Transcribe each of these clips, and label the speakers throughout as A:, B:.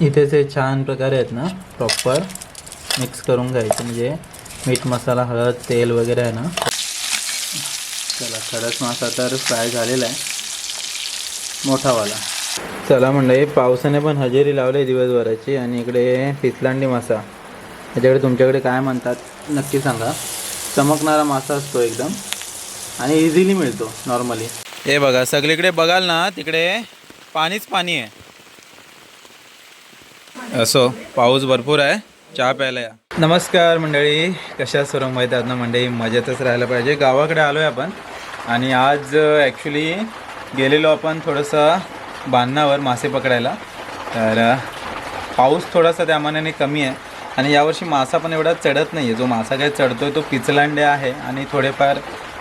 A: इथे ते छान प्रकारे आहेत ना प्रॉपर मिक्स करून घ्यायचे. म्हणजे मीठ मसाला हळद तेल वगैरे आहे ना. चला खडक मासा तर फ्राय झालेला आहे. मोठावाला. चला म्हणलं पावसाने पण हजेरी लावली दिवसभराची आणि इकडे पितलांडी मासा. याच्याकडे तुमच्याकडे काय म्हणतात नक्की सांगा. चमकणारा मासा असतो एकदम. आणि इझिली मिळतो नॉर्मली हे बघा सगळीकडे बघाल ना तिकडे पाणीच पाणी आहे. असो पाऊस भरपूर आहे. चहा प्यायला या. नमस्कार मंडळी कशा सर्व माहीत आहेत ना मंडळी? मजेतच राहायला पाहिजे. गावाकडे आलो आहे आपण. आणि आज ॲक्च्युली गेलेलो आपण थोडंसं बांधणावर मासे पकडायला. तर पाऊस थोडासा त्या मानाने कमी आहे. आणि यावर्षी मासा पण एवढा चढत नाही आहे जो मासा काय चढतो आहे तो पिचलांडे आहे. आणि थोडेफार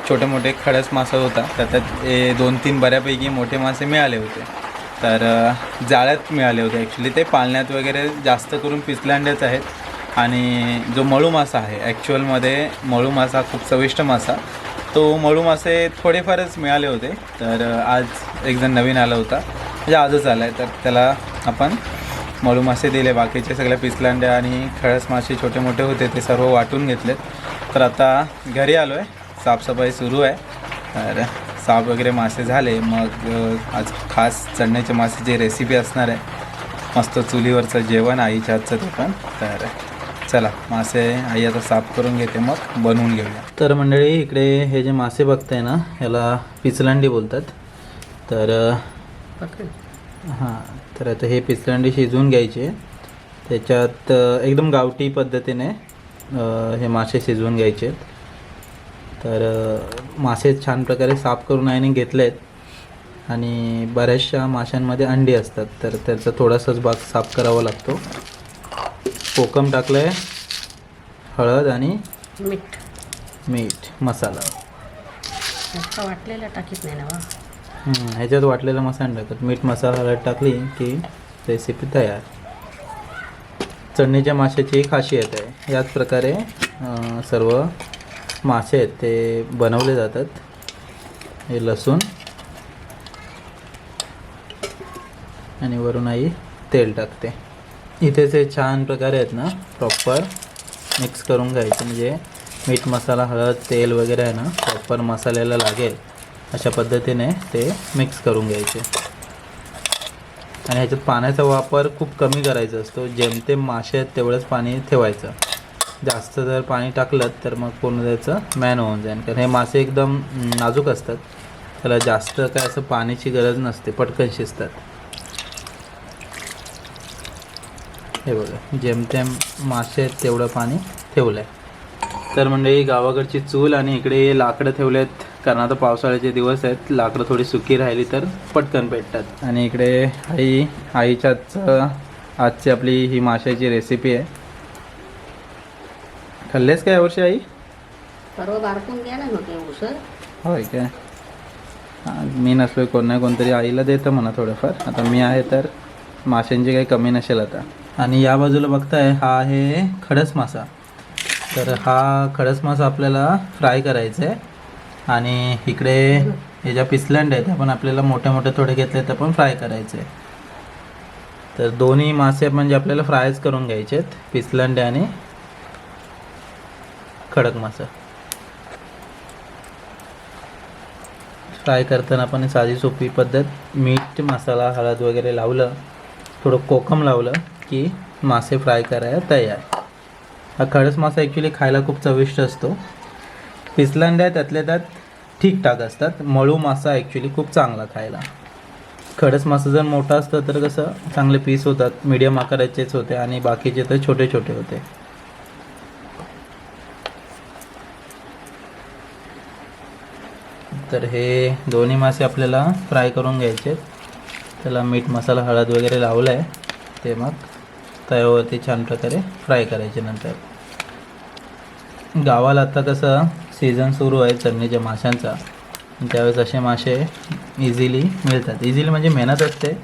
A: छोटे मोठे खडस मासा होता. तर त्यात ए दोन तीन बऱ्यापैकी मोठे मासे मिळाले होते. तर जाळ्यात मिळाले होते ॲक्च्युली ते पालण्यात वगैरे जास्त करून पिचलांडेच आहेत. आणि जो मळू मासा आहे ॲक्च्युअलमध्ये मळू मासा खूप चविष्ट मासा. तो मळू मासे थोडेफारच मिळाले होते. तर आज एक जण नवीन आला होता. म्हणजे आजच आला आहे तर त्याला आपण मळू मासे दिले. बाकीचे सगळ्या पिसलांड्या आणि खळस मासे छोटे मोठे होते ते सर्व वाटून घेतलेत. तर आता घरी आलो आहे साफसफाई सुरू आहे. तर साफ वगैरे मासे झाले मग आज खास चढण्याच्या मासेची रेसिपी असणार आहे मस्त चुलीवरचं जेवण आईच्या हातचं ते पण तर चला मासे आई आता साफ करून घेते मग बनवून घेऊया. तर मंडळी इकडे हे जे मासे बघताय ना ह्याला पिचलांडी बोलतात. तर हां तर आता हे पिचलांडी शिजवून घ्यायचे. त्याच्यात एकदम गावठी पद्धतीने हे मासे शिजवून घ्यायचे. तर मासे छान प्रकारे साफ करून आईने घेतले आहेत आणि बऱ्याचशा माशांमध्ये अंडी असतात तर त्याचा थोडासाच भाग साफ करावा लागतो. कोकम टाकलं आहे हळद आणि
B: मीठ.
A: मीठ मसाला.
B: वाटलेलं टाकीत नाही ना
A: ह्याच्यात वाटलेला मसाला टाकत. मीठ मसाला हळद टाकली की रेसिपी तयार. चढणीच्या माशाची खासियत आहे. याच प्रकारे सर्व मासे आहेत ते बनवले जातात. हे लसूण. आणि वरून आई तेल टाकते. इथे ते छान प्रकारे आहेत ना प्रॉपर मिक्स करून घ्यायचे. म्हणजे मीठ मसाला हळद तेल वगैरे आहे ना प्रॉपर मसाल्याला लागेल. अशा पद्धतीने ते मिक्स करून घ्यायचे. आणि ह्याच्यात पाण्याचा वापर खूप कमी करायचा असतो. जेमतेम मासे आहेत तेवढंच पाणी ठेवायचं. जास्त जर पाणी टाकलं तर मग पूर्ण त्याचं मॅन होऊन जाईल. कारण हे मासे एकदम नाजूक असतात. त्याला जास्त काय असं पाण्याची गरज नसते. पटकन शिजतात. हे बघा जेमतेम मासे आहेत तेवढं पाणी ठेवलं आहे तर म्हणजे गावाकडची चूल आणि इकडे लाकडं ठेवलेत. कारण आता पावसाळ्याचे दिवस आहेत. लाकडं थोडी सुकी राहिली तर पटकन पेटतात आणि इकडे आई आईच्याच आजची आपली ही माशाची रेसिपी आहे. खाल्लेस काय यावर्षी आई?
B: परवा बारकून उसळ
A: होय काय? मी नसलो कोण नाही कोणतरी आईला देतं म्हणा थोडंफार. आता मी आहे तर माशांची काही कमी नसेल आता. आणि या बाजूला बघताय हा आहे खडस मासा. तर हा खडस मासा आपल्याला फ्राय करायचा आहे आणि इकडे हे ज्या पिसलंड आहेत आपण आपल्याला मोठे मोठे थोडे घेतले तर पण फ्राय करायचे तर दोन्ही मासे म्हणजे आपल्याला फ्रायच करून घ्यायचे आहेत पिसलंडे आणि खडक मासा. फ्राय करताना पण साधी सोपी पद्धत मीठ मसाला हळद वगैरे लावलं थोडं कोकम लावलं की मासे फ्राय करायला तयार. हा खडस मासा ॲक्च्युली खायला खूप चविष्ट असतो. पिसलंड्या त्यातल्या त्यात ठीकठाक असतात. मळू मासा ॲक्च्युली खूप चांगला खायला. खडस मासा जर मोठा असतं तर कसं चांगले पीस होतात मीडियम आकाराचेच होते आणि बाकीचे तर छोटे छोटे होते. तर हे दोन्ही मासे आपल्याला फ्राय करून घ्यायचे त्याला मीठ मसाला हळद वगैरे लावलं आहे ते मग तव्यावरती छान प्रकारे फ्राय करायचे नंतर. गावाला आता कसं सीझन सुरू आहे चढणीच्या माशांचा. त्यावेळेस असे मासे इझिली मिळतात. इझिली म्हणजे मेहनत असते.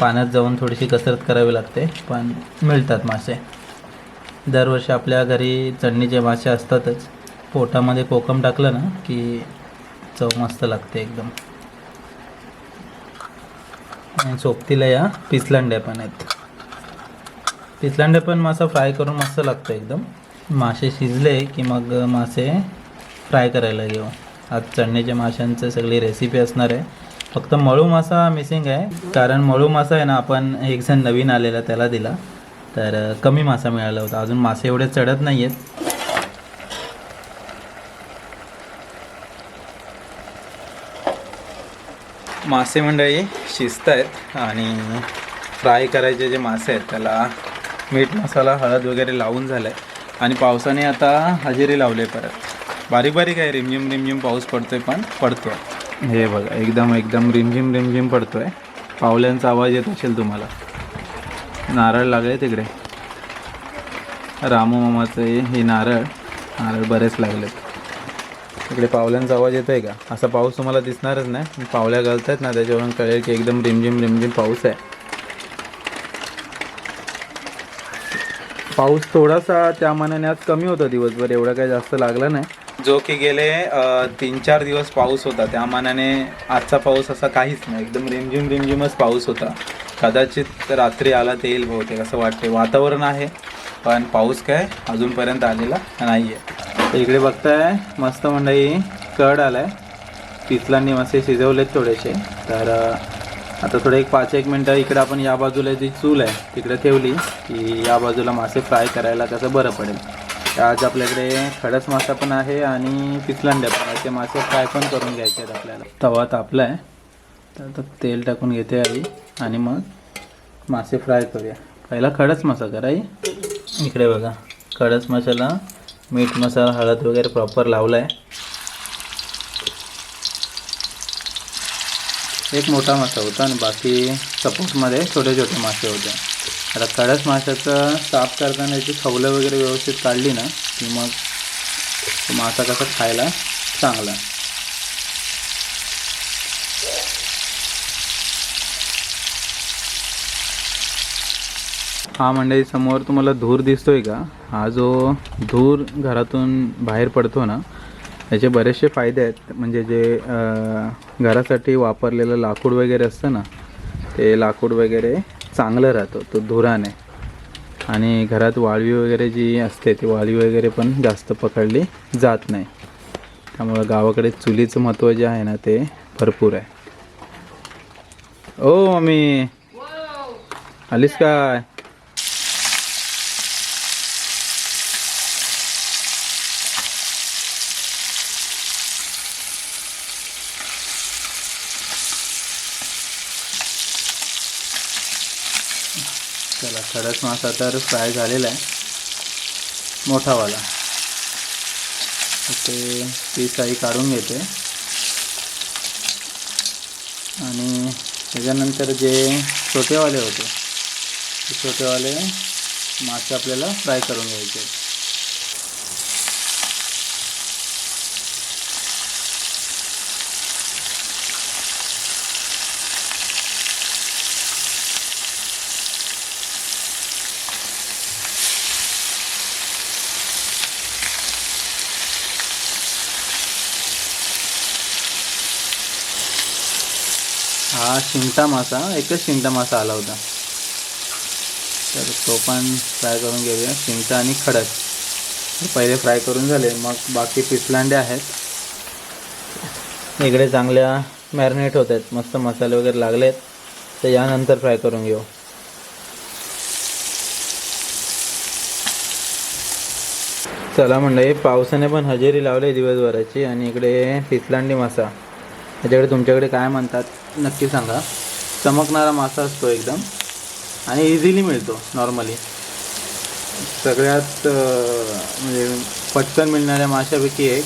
A: पाण्यात जाऊन थोडीशी कसरत करावी लागते पण मिळतात मासे. दरवर्षी आपल्या घरी चढणीचे मासे असतातच. पोटामध्ये कोकम टाकलं ना की चव मस्त लागते एकदम. आणि सोबतीला या पिसलांड्या पण आहेत. पिचलांडे पण मासा फ्राय करून मस्त लागतं एकदम. मासे शिजले की मग मासे फ्राय करायला घेऊ आज चढणीच्या माशांचं सगळी रेसिपी असणार आहे. फक्त मळू मासा मिसिंग आहे. कारण मळू मासा आहे ना आपण एक जण नवीन आलेला त्याला दिला. तर कमी मासा मिळाला होता. अजून मासे एवढे चढत नाही आहेत मासे मंडळी शिजत आहेत आणि फ्राय करायचे जे मासे आहेत त्याला मीठ मसाला हळद वगैरे लावून झालं आहे आणि पावसाने आता हजेरी लावले परत. बारीक बारीक आहे रिमझिम रिमझिम पाऊस पडतोय पण पडतो आहे हे बघा एकदम एकदम रिमझिम रिमझिम पडतो आहे पावल्यांचा आवाज येत असेल तुम्हाला. नारळ लागले तिकडे. रामू मामाचं हे- हे नारळ नारळ बरेच लागलेत. इकडे पावल्यांचा आवाज येतोय का? असा पाऊस तुम्हाला दिसणारच नाही. पावल्या घालतायत ना त्याच्यावरून कळेल की एकदम रिमझिम रिमझिम पाऊस आहे. पाऊस थोडासा त्या मानाने आज कमी होता दिवसभर एवढा काही जास्त लागला नाही. जो की गेले तीन चार दिवस पाऊस होता. त्या मानाने आजचा पाऊस असा काहीच नाही. एकदम रिमझिम रिमझिमच पाऊस होता. कदाचित रात्री आला ते येईल बहुतेक असं वाटते वातावरण आहे. पण पाऊस काय अजूनपर्यंत आलेला नाही आहे इकडे बघताय मस्त मंडई कड आलाय. पिचलांनी मसे शिजवलेत थोडेसे. तर आता थोडं एक पाच एक मिनटं इकडे आपण या बाजूला जी चूल आहे तिकडे ठेवली की या बाजूला मासे फ्राय करायला कसं बरं पडेल. तर आज आपल्याकडे खडस मासा पण आहे आणि पिचलांड्या पण आहे ते मासे फ्राय पण करून घ्यायचे आहेत आपल्याला. तवा तापला आहे तर तेल टाकून घेते आई आणि मग मासे फ्राय करूया. पहिला खडस मासा करा आई. इकडे बघा कडस मसाला मीठ मसाला हळद वगैरे प्रॉपर लावला आहे एक मोठा मासा होता आणि बाकी सपोर्टमध्ये छोटे छोटे मासे होते. आता कडस माशाचं साफ करताना याची खवलं वगैरे व्यवस्थित काढली ना की मग मासा कसा खायला चांगला. हा मंडई समोर तुम्हाला धूर दिसतोय का? हा जो धूर घरातून बाहेर पडतो ना याचे बरेचसे फायदे आहेत. म्हणजे जे घरासाठी वापरलेलं लाकूड वगैरे असतं ना ते लाकूड वगैरे चांगलं राहतं तो धुराने. आणि घरात वाळवी वगैरे जी असते ती वाळवी वगैरे पण जास्त पकडली जात नाही. त्यामुळं गावाकडे चुलीचं महत्त्व जे आहे ना ते भरपूर आहे. ओ मम्मी! आलीस काय? चला खरंच मासा तर फ्राय झालेला आहे. मोठावाला. ते पीस काही काढून घेते. आणि त्याच्यानंतर जे छोटेवाले होते ते छोटेवाले मासे आपल्याला फ्राय करून घ्यायचे हा शिंगटा मासा एकच शिंगटा मासा आला होता. तर तो पण फ्राय करून घेऊया शिंगटा आणि खडक. पहिले फ्राय करून झाले मग बाकी पिसलांडे आहेत. इकडे चांगल्या मॅरिनेट होत आहेत मस्त मसाले वगैरे लागले आहेत तर यानंतर फ्राय करून घेऊ. चला म्हणलं पावसाने पण हजेरी लावली दिवसभराची आणि इकडे पिसलांडी मासा. त्याच्याकडे तुमच्याकडे काय म्हणतात? नक्की सांगा. चमकणारा मासा असतो एकदम. आणि इझिली मिळतो नॉर्मली सगळ्यात म्हणजे पटकन मिळणाऱ्या माशापैकी एक.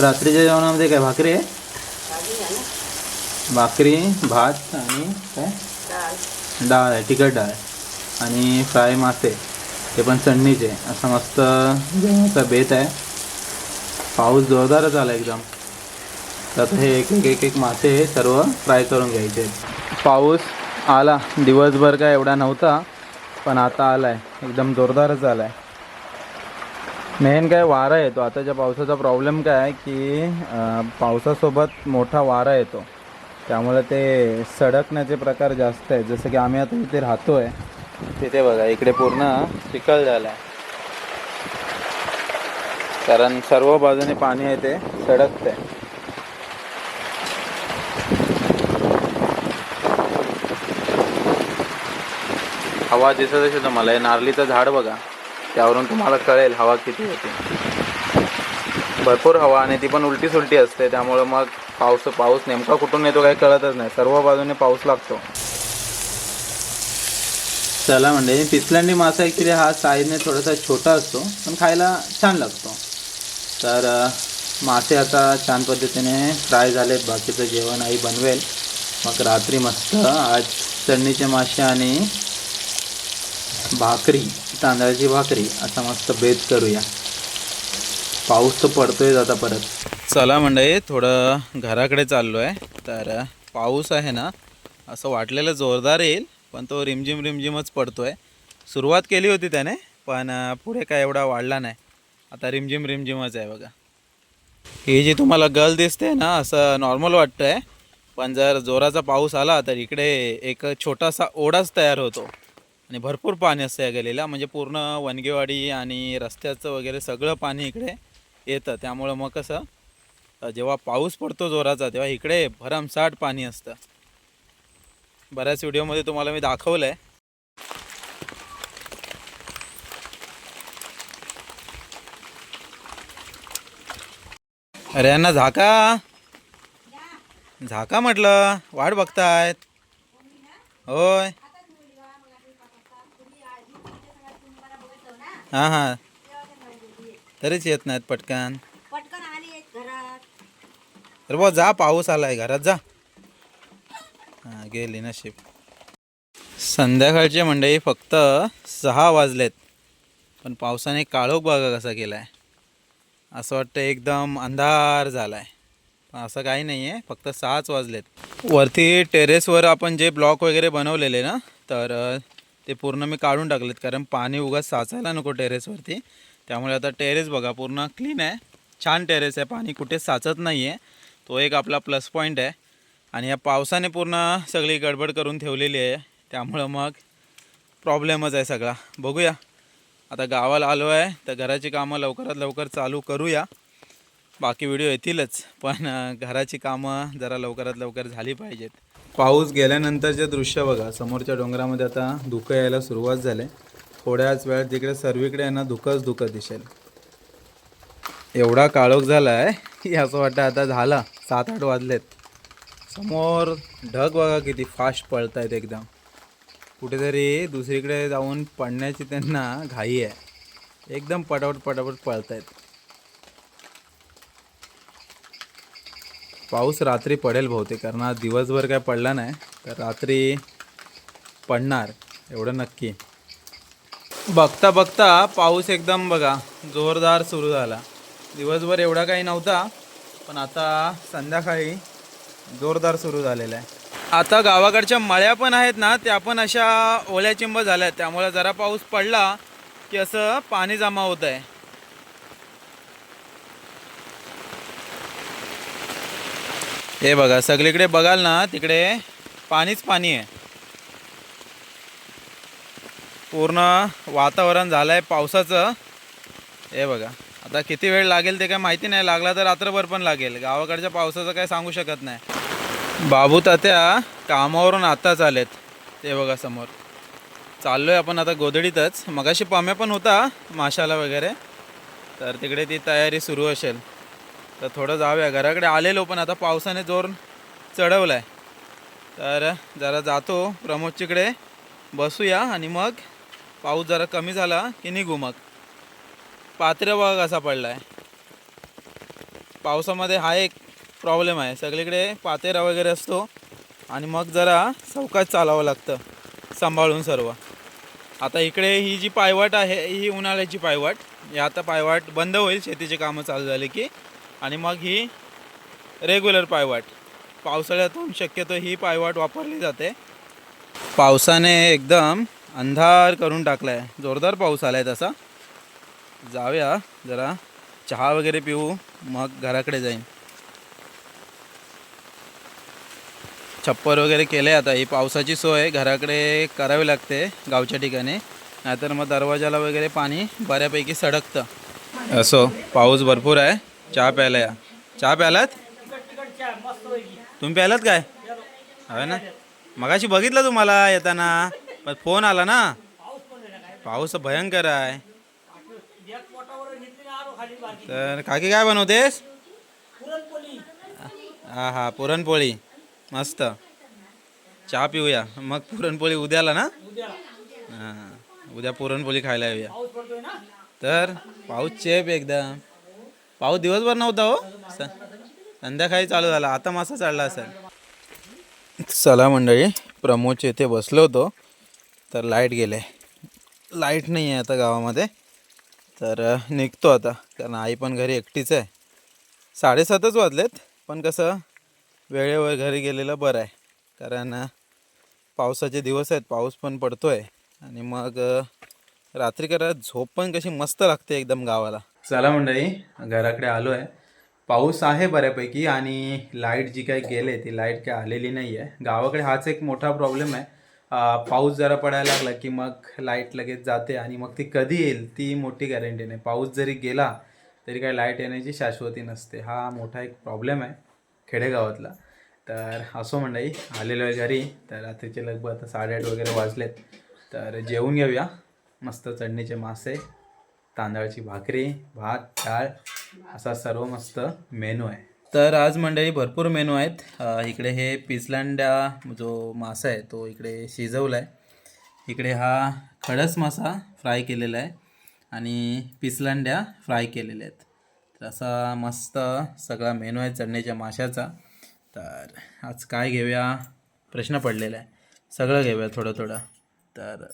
A: रात्रीच्या जेवणामध्ये काय भाकरी आहे? भाकरी भात आणि काय? डाळ. आहे तिखट डाळ आणि फ्राय मासे. ते पण चढणीचे असं मस्त जेवणाचा बेत आहे. पाऊस जोरदारच आला एकदम. तर आता हे एक एक एक एक मासे सर्व फ्राय करून घ्यायचे. पाऊस आला. दिवसभर काय एवढा नव्हता पण आता आला आहे एकदम जोरदारच आला आहे मेन काय वारा येतो. आताच्या पावसाचा प्रॉब्लेम काय आहे की पावसासोबत मोठा वारा येतो. त्यामुळे ते सडकण्याचे प्रकार जास्त आहेत. जसं की आम्ही आता इथे राहतो आहे तिथे बघा इकडे पूर्ण चिखल झाला आहे कारण सर्व बाजूने पाणी आहे ते सडकते हवा दिसत असेल तुम्हाला हे नारळीचं झाड बघा. त्यावरून तुम्हाला कळेल हवा किती होती. भरपूर हवा आणि ती पण उलटी सुलटी असते त्यामुळं मग पाऊस पाऊस नेमका कुठून येतो काही कळतच नाही. सर्व बाजूने पाऊस लागतो. चला म्हणजे पिसलंडी मासा ॲक्च्युली हा साईजने थोडासा छोटा असतो पण खायला छान लागतो. तर मासे आता छान पद्धतीने फ्राय झालेत बाकीचं जेवण आई बनवेल. मग रात्री मस्त आज चढणीचे मासे आणि भाकरी तांदळाची भाकरी असा मस्त बेत करूया. पाऊस तर पडतोय आता परत. चला म्हणजे थोडं घराकडे चाललो आहे तर पाऊस आहे ना असं वाटलेलं जोरदार येईल. पण तो रिमझिम रिमझिमच पडतो आहे सुरुवात केली होती त्याने पण पुढे काय एवढा वाढला नाही. आता रिमझिम रिमझिमच आहे बघा. ही जी तुम्हाला गल दिसते ना असं नॉर्मल वाटतंय. पण जर जोराचा पाऊस आला तर इकडे एक छोटासा ओढाच तयार होतो. आणि भरपूर पाणी असतं या गलीला. म्हणजे पूर्ण वनगेवाडी आणि रस्त्याचं वगैरे सगळं पाणी इकडे येतं. त्यामुळं मग कसं जेव्हा पाऊस पडतो जोराचा तेव्हा इकडे भरमसाठ पाणी असतं. बऱ्याच व्हिडिओमध्ये तुम्हाला मी दाखवलं आहे अरे यांना झाका? झाका म्हटलं वाट बघतायत. होय. हां हां. तरीच येत नाहीत पटकन.
B: पटकन आली घरात.
A: अरे बा जा पाऊस आलाय घरात जा. गेली ना शिप संध्याकाळचे मंडळी फक्त सहा वाजलेत पण पावसाने काळोख बघा कसा केला आहे असं वाटतं एकदम अंधार झाला आहे पण असं काही नाही आहे फक्त सहाच वाजलेत. वरती टेरेसवर आपण जे ब्लॉक वगैरे बनवलेले ना तर ते पूर्ण मी काढून टाकलेत कारण पाणी उगाच साचायला नको टेरेसवरती. त्यामुळे आता टेरेस बघा पूर्ण क्लीन आहे. छान टेरेस आहे पाणी कुठेच साचत नाही आहे तो एक आपला प्लस पॉईंट आहे. आणि या पावसाने पूर्ण सगळी गडबड करून ठेवलेली आहे. त्यामुळं मग प्रॉब्लेमच आहे सगळा. बघूया. आता गावाला आलो आहे तर घराची कामं लवकरात लवकर चालू करूया. बाकी व्हिडिओ येतीलच पण घराची कामं जरा लवकरात लवकर झाली पाहिजेत. पाऊस गेल्यानंतरचे दृश्य बघा. समोरच्या डोंगरामध्ये आता धुकं यायला सुरुवात झाली. थोड्याच वेळात तिकडे सर्वीकडे यांना ना धुकंच धुकं दिसेल. एवढा काळोख झाला आहे की असं वाटतं आता झाला. सात आठ वाजलेत. समोर ढग बघा किती फास्ट पळत आहेत एकदम. कुठेतरी दुसरीकडे जाऊन पडण्याची त्यांना घाई आहे. एकदम पटापट पटापट पळत आहेत पाऊस रात्री पडेल बहुतेक कारण आज दिवसभर काय पडला नाही तर रात्री पडणार एवढं नक्की. बघता बघता पाऊस एकदम बघा जोरदार सुरू झाला. दिवसभर एवढा काही नव्हता पण आता संध्याकाळी जोरदार सुरू झालेला आहे. आता गावाकडच्या मळ्या पण आहेत ना त्या पण अशा ओल्या चिंब झाल्या आहेत त्यामुळे जरा पाऊस पडला की असं पाणी जमा होत आहे. हे बघा सगळीकडे बघाल ना तिकडे पाणीच पाणी आहे. पूर्ण वातावरण झालं आहे पावसाचं. हे बघा आता किती वेळ लागेल ते काय माहिती नाही. लागला तर रात्रभर पण लागेल. गावाकडच्या पावसाचं काय सांगू शकत नाही. बाबू तात्या कामावरून आताच आलेत ते बघा समोर. चाललो आहे आपण आता गोधडीतच. मगाशी पामे पण होता माशाला वगैरे. तर तिकडे ती तयारी सुरू असेल. तर थोडं जाऊया. घराकडे आलेलो पण आता पावसाने जोर चढवला आहे तर जरा जातो प्रमोदच्याकडे बसूया आणि मग पाऊस जरा कमी झाला की निघू मग. पात्र बघा कसा पडला आहे पावसामध्ये हा एक प्रॉब्लेम आहे. सगळीकडे पातेरा वगैरे असतो. आणि मग जरा चौकात चालावं लागतं. सांभाळून सर्व. आता इकडे ही जी पायवाट आहे ही उन्हाळ्याची पायवाट. ही आता पायवाट बंद होईल. शेतीची कामं चालू झाली की. आणि मग ही रेग्युलर पायवाट. पावसाळ्यातून शक्यतो ही पायवाट वापरली जाते. पावसाने एकदम अंधार करून टाकला आहे जोरदार पाऊस आला आहे तसा. जाऊया. जरा चहा वगैरे पिऊ. मग घराकडे जाईन. छप्पर वगैरे केले आता. ही पावसाची सोय घराकडे करावी लागते गावच्या ठिकाणी. नाहीतर मग दरवाजाला वगैरे पाणी बऱ्यापैकी सडकतं. असो पाऊस भरपूर आहे. चहा प्यायला या. चहा प्यालात? तुम्ही प्यालात काय? हवे ना? मगाशी बघितलं तुम्हाला येताना पण फोन आला ना. पाऊस भयंकर आहे. तर काकी काय बनवतेस? हा हा पुरणपोळी. मस्त. चहा पिऊया. मग पुरणपोळी उद्याला ना? हां उद्या पुरणपोळी खायला येऊया. तर पाऊस चेप एकदा. पाऊस दिवसभर नव्हता हो. स- संध्याकाळी चालू झाला. आता मासा चढला असेल. चला मंडळी प्रमोदच्या इथे बसलो होतो. तर लाइट गेले. लाइट नाही आहे आता गावामध्ये. तर निघतो आता. कारण आई पण घरी एकटीच आहे. साडेसातच वाजलेत. पण कसं वेळेवर घरी गेलेलं बरं आहे. कारण पावसाचे दिवस आहेत पाऊस पण पडतो आहे आणि मग रात्री करा झोप पण कशी मस्त लागते एकदम गावाला. चला मंडळी घराकडे आलो आहे. पाऊस आहे बऱ्यापैकी आणि लाइट जी काही गेले ती लाइट काय आलेली नाही आहे. गावाकडे हाच एक मोठा प्रॉब्लेम आहे. पाऊस जरा पडायला लागला की मग लाइट लगेच जाते आणि मग ती कधी येईल ती मोठी गॅरंटी नाही. पाऊस जरी गेला तरी काय लाइट येण्याची शाश्वती नसते. हा मोठा एक प्रॉब्लेम आहे. खेडेगावातला. तर असो मंडळी आलेलो आहे घरी. तर रात्रीचे लगभग आता साडेआठ वगैरे वाजलेत. तर जेवून घेऊया. मस्त चढणीचे मासे तांदळाची भाकरी भात डाळ. असा सर्व मस्त मेनू आहे. तर आज मंडळी भरपूर मेनू आहेत. इकडे हे पिसलांड्या जो मासा आहे तो इकडे शिजवला आहे इकडे हा खडस मासा फ्राय केलेला आहे. आणि पिसलांड्या फ्राय केलेल्या आहेत. तर असा मस्त सगळा मेनू आहे चढणीच्या माशाचा. तर आज काय घेऊया? प्रश्न पडलेला आहे. सगळं घेऊया थोडं थोडं. तर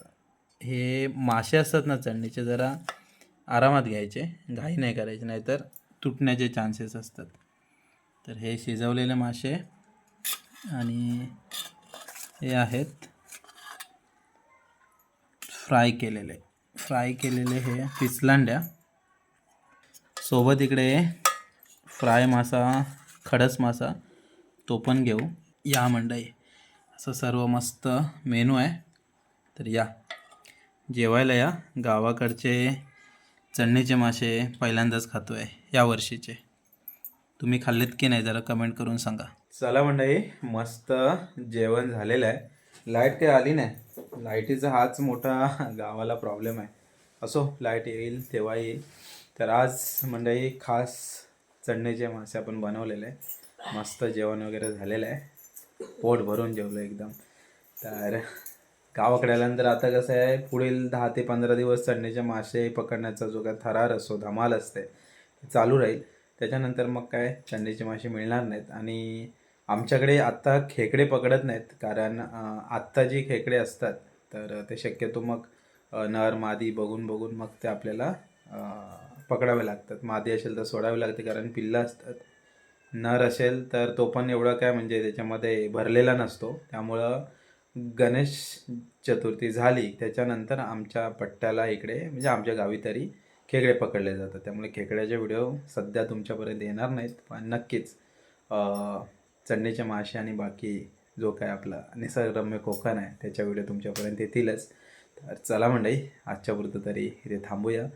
A: हे मासे असतात ना चढणीचे जरा आरामात घ्यायचे. घाई नाही करायचे नाहीतर तुटण्याचे चान्सेस असतात. तर हे शिजवलेले मासे आणि हे आहेत फ्राय केलेले. फ्राय केलेले हे पिसलांड्या. सोबत इकडे फ्राय मासा खडस मासा तो पण घेऊ. या मंडई. असं सर्व मस्त मेनू आहे. तर या. जेवायला या. गावाकडचे चढणीचे मासे पहिल्यांदाच खातो आहे या वर्षीचे. तुम्ही खाल्लेत की नाही जरा कमेंट करून सांगा. चला मंडळी मस्त जेवण झालेलं आहे. लाइट काही आली नाही. लाईटीचा हाच मोठा गावाला प्रॉब्लेम आहे. असो लाइट येईल तेव्हा येईल. तर आज मंडळी खास चढणीचे मासे आपण बनवलेले आहे. मस्त जेवण वगैरे झालेलं आहे. पोट भरून जेवलं एकदम. तर गावाकडे आल्यानंतर आता कसं आहे पुढील दहा ते पंधरा दिवस चढणीचे मासे पकडण्याचा जो काय थरार असतो धमाल असते चालू राहील. त्याच्यानंतर मग काय चढणीचे मासे मिळणार नाहीत. आणि आमच्याकडे आत्ता खेकडे पकडत नाहीत कारण आत्ता जी खेकडे असतात तर ते शक्यतो मग नर मादी बघून बघून मग ते आपल्याला पकडावे लागतात. मादी असेल तर सोडावे लागते कारण पिल्लं असतात. नर असेल तर तो पण एवढा काय म्हणजे त्याच्यामध्ये भरलेला नसतो. त्यामुळं गणेश चतुर्थी झाली त्याच्यानंतर आमच्या पट्ट्याला इकडे म्हणजे आमच्या गावी तरी खेकडे पकडले जातात. त्यामुळे खेकड्याचे व्हिडिओ सध्या तुमच्यापर्यंत येणार नाहीत. पण नक्कीच चढणीचे मासे आणि बाकी जो काय आपला निसर्गरम्य कोकण आहे त्याच्या व्हिडिओ तुमच्यापर्यंत येतीलच. तर चला मंडई आजच्या पुरतं तरी इथे थांबूया.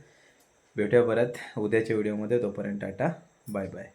A: भेटूया परत उद्याच्या व्हिडिओमध्ये. तोपर्यंत टाटा. Bye bye.